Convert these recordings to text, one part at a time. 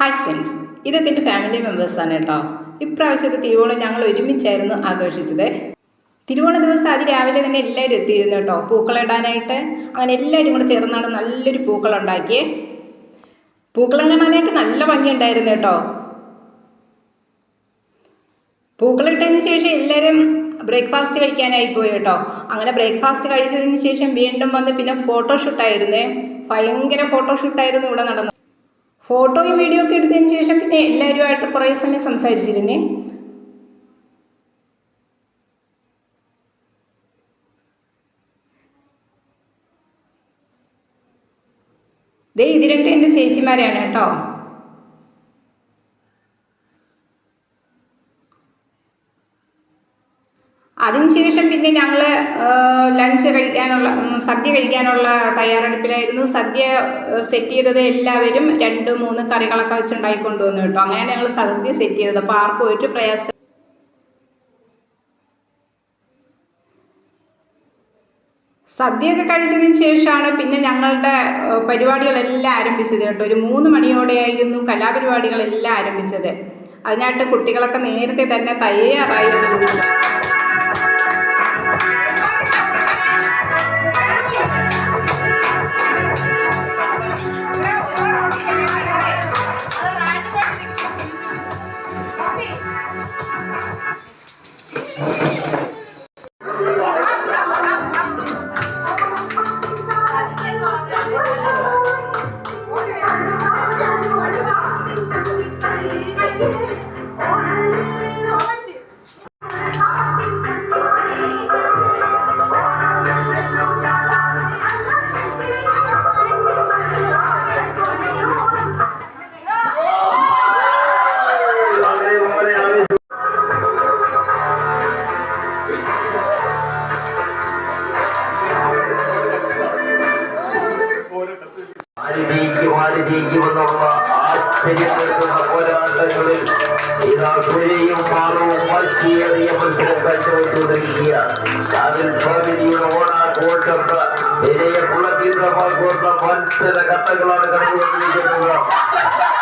Hi friends ഇതൊക്കെ എന്റെ family മെമ്പേഴ്സാണ് കേട്ടോ. ഇപ്രാവശ്യത്തെ തിരുവോണം ഞങ്ങൾ ഒരുമിച്ചായിരുന്നു ആഘോഷിച്ചത്. തിരുവോണ ദിവസം അതിരാവിലെ തന്നെ എല്ലാവരും എത്തിയിരുന്നു കേട്ടോ. പൂക്കളിടാനായിട്ട് അങ്ങനെ എല്ലാവരും കൂടെ ചേർന്നാണ് നല്ലൊരു പൂക്കളുണ്ടാക്കിയേ പൂക്കളം കാണാനായിട്ട് നല്ല ഭംഗിയുണ്ടായിരുന്നു കേട്ടോ. പൂക്കളിട്ടതിന് ശേഷം എല്ലാവരും ബ്രേക്ക്ഫാസ്റ്റ് കഴിക്കാനായി പോയി കേട്ടോ. അങ്ങനെ ബ്രേക്ക്ഫാസ്റ്റ് കഴിച്ചതിന് ശേഷം വീണ്ടും വന്ന് പിന്നെ ഫോട്ടോഷൂട്ടായിരുന്നേ ഭയങ്കര ഫോട്ടോഷൂട്ടായിരുന്നു ഇവിടെ നടന്നത്. ഫോട്ടോയും വീഡിയോ ഒക്കെ എടുത്തതിന് ശേഷം പിന്നെ എല്ലാവരുമായിട്ട് കുറേ സമയം സംസാരിച്ചിരുന്നേ. ദേ ഇത് രണ്ടും എന്റെ ചേച്ചിമാരെയാണ് കേട്ടോ. അതിനുശേഷം പിന്നെ ഞങ്ങൾ ലഞ്ച് കഴിക്കാനുള്ള സദ്യ കഴിക്കാനുള്ള തയ്യാറെടുപ്പിലായിരുന്നു. സദ്യ സെറ്റ് ചെയ്തത് എല്ലാവരും രണ്ട് മൂന്ന് കറികളൊക്കെ വെച്ചുണ്ടായിക്കൊണ്ടു വന്നു കേട്ടോ. അങ്ങനെയാണ് ഞങ്ങൾ സദ്യ സെറ്റ് ചെയ്തത്. അപ്പോൾ ആർക്കും ഒരു പ്രയാസം സദ്യയൊക്കെ കഴിച്ചതിന് ശേഷമാണ് പിന്നെ ഞങ്ങളുടെ പരിപാടികളെല്ലാം ആരംഭിച്ചത് കേട്ടോ. ഒരു മൂന്ന് മണിയോടെയായിരുന്നു കലാപരിപാടികളെല്ലാം ആരംഭിച്ചത്. അതിനായിട്ട് കുട്ടികളൊക്കെ നേരത്തെ തന്നെ തയ്യാറായിരുന്നു പരിചയിക്കുമെന്നുള്ള ആശ്ചര്യപ്പെടുത്തുന്ന പോരാട്ടങ്ങളിൽ ഇതാ കുഴയും മാറവും പറ്റിയേറിയ മത്സരം കാഴ്ചവെച്ചുകൊണ്ടിരിക്കുക അതിൽ പ്രകൃതിയുടെ ഓണാഘോഷത്ത ഇരയെ കുളതീവ്രമാക്കുന്ന മത്സര കഥകളാണ് കണ്ടുകൊണ്ടിരിക്കുന്നത്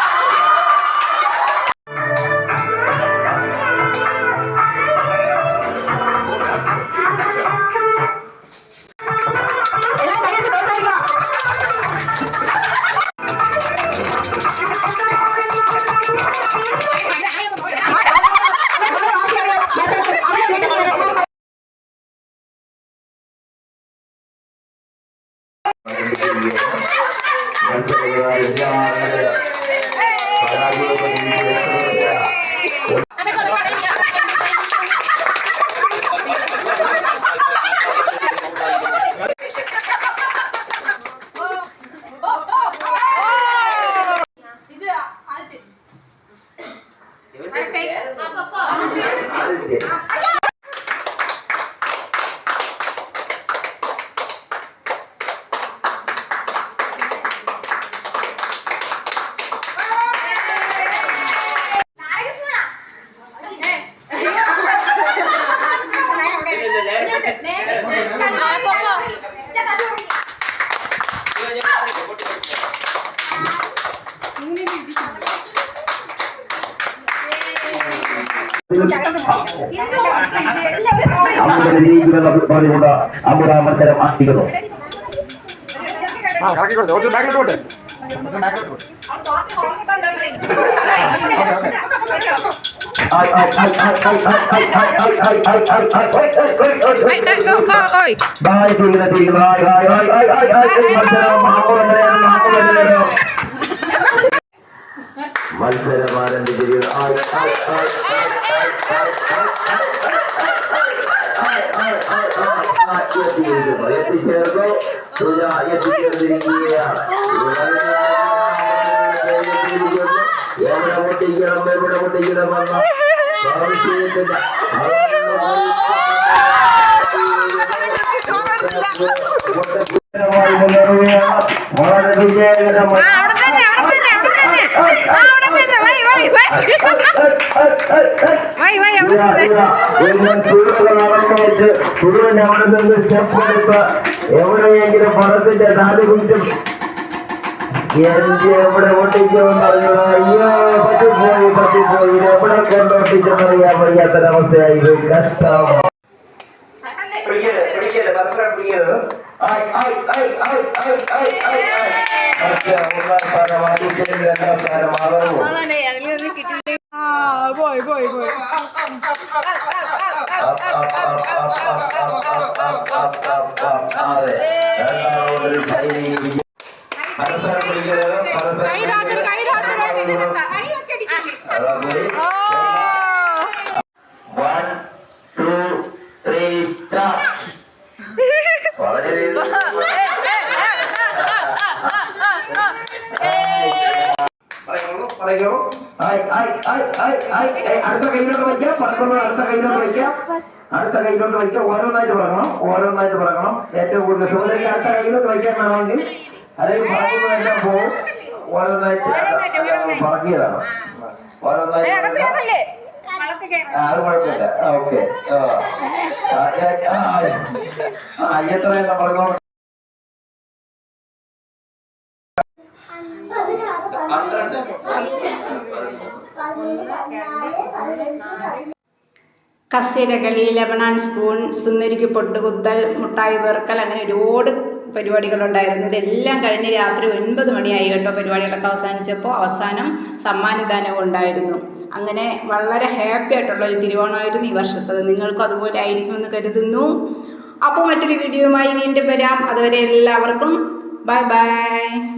അവിടെ വിജയിക്കുമെന്ന ഫുട്ബോളിലൂടെ അവിടെ മത്സരം ആക്കിയിരുന്നു ബായ് ചെയ്യുന്ന ടീം ബായ് ബായ് ബായ് ബായ് ബായ് ബായ് മത്സരം മത്സരം ആരംഭിക്കുകയാണ് എത്തിയിരിക്കുന്നു എത്തിച്ചേർന്നു സുജ എത്തിച്ചേർന്നിരിക്കുകയാണ് എവിടെ പൊട്ടിക്കണം എവിടെ പൊട്ടിക്കണമെന്ന മുന്നേറുകയാണ് വളരെ വിജയകരമായി സുഖം അവിടെ നിന്ന് സ്റ്റെപ്പ് എടുത്ത് എവിടെയെങ്കിലും പണത്തിന്റെ നാല് കുറ്റും എന്റെ എവിടെ ഒട്ടിക്കുമെന്ന് അറിയോ അയ്യോ പറ്റിപ്പോയി പറ്റിപ്പോയി ഇത് എവിടെ കൊണ്ടൊട്ടിച്ചെന്നറിയാൻ വയ്യാത്തൊരവസ്ഥയായി പോയി കഷ്ടം പിടിക്കരുത് പിടിക്കരുത് പരസ്പരം പിടിക്കരുത് പോയി പോയി പോയി കൈ താത്തത് കൈ താത്തത് പറയുന്നു അടുത്ത കയ്യിലോട്ട് വയ്ക്കാം. പറക്കുന്നത് അടുത്ത കയ്യിലോട്ട് വയ്ക്കാം. അടുത്ത കയ്യിലോട്ട് വയ്ക്കാം. ഓരോന്നായിട്ട് പറയണം. ഓരോന്നായിട്ട് പറയണം. ഏറ്റവും കൂടുതൽ സഹോദരി അടുത്ത കയ്യിലോട്ട് വയ്ക്കാൻ വേണമെങ്കിൽ അല്ലെങ്കിൽ പറയുന്നതെല്ലാം പോകും. ഓരോന്നായിട്ട് പറഞ്ഞതാണ് ഓരോന്നായിട്ട്. അത് കുഴപ്പമില്ല. ഓക്കെ. അയ്യത്ര എന്ന് പറഞ്ഞു കസേരകളി ലെമണാൻ സ്പൂൺ സുന്ദരിക്ക് പൊട്ടുകുത്തൽ മുട്ടായി വെറുക്കൽ അങ്ങനെ ഒരുപാട് പരിപാടികളുണ്ടായിരുന്നു. ഇതെല്ലാം കഴിഞ്ഞ് രാത്രി ഒൻപത് മണിയായി കേട്ടോ പരിപാടികളൊക്കെ അവസാനിച്ചപ്പോൾ അവസാനം സമ്മാനദാനവും ഉണ്ടായിരുന്നു. അങ്ങനെ വളരെ ഹാപ്പി ആയിട്ടുള്ള ഒരു തിരുവോണമായിരുന്നു ഈ വർഷത്തത്. നിങ്ങൾക്കും അതുപോലെ ആയിരിക്കുമെന്ന് കരുതുന്നു. അപ്പോൾ മറ്റൊരു വീഡിയോയുമായി വീണ്ടും വരാം. അതുവരെ എല്ലാവർക്കും ബൈ ബൈ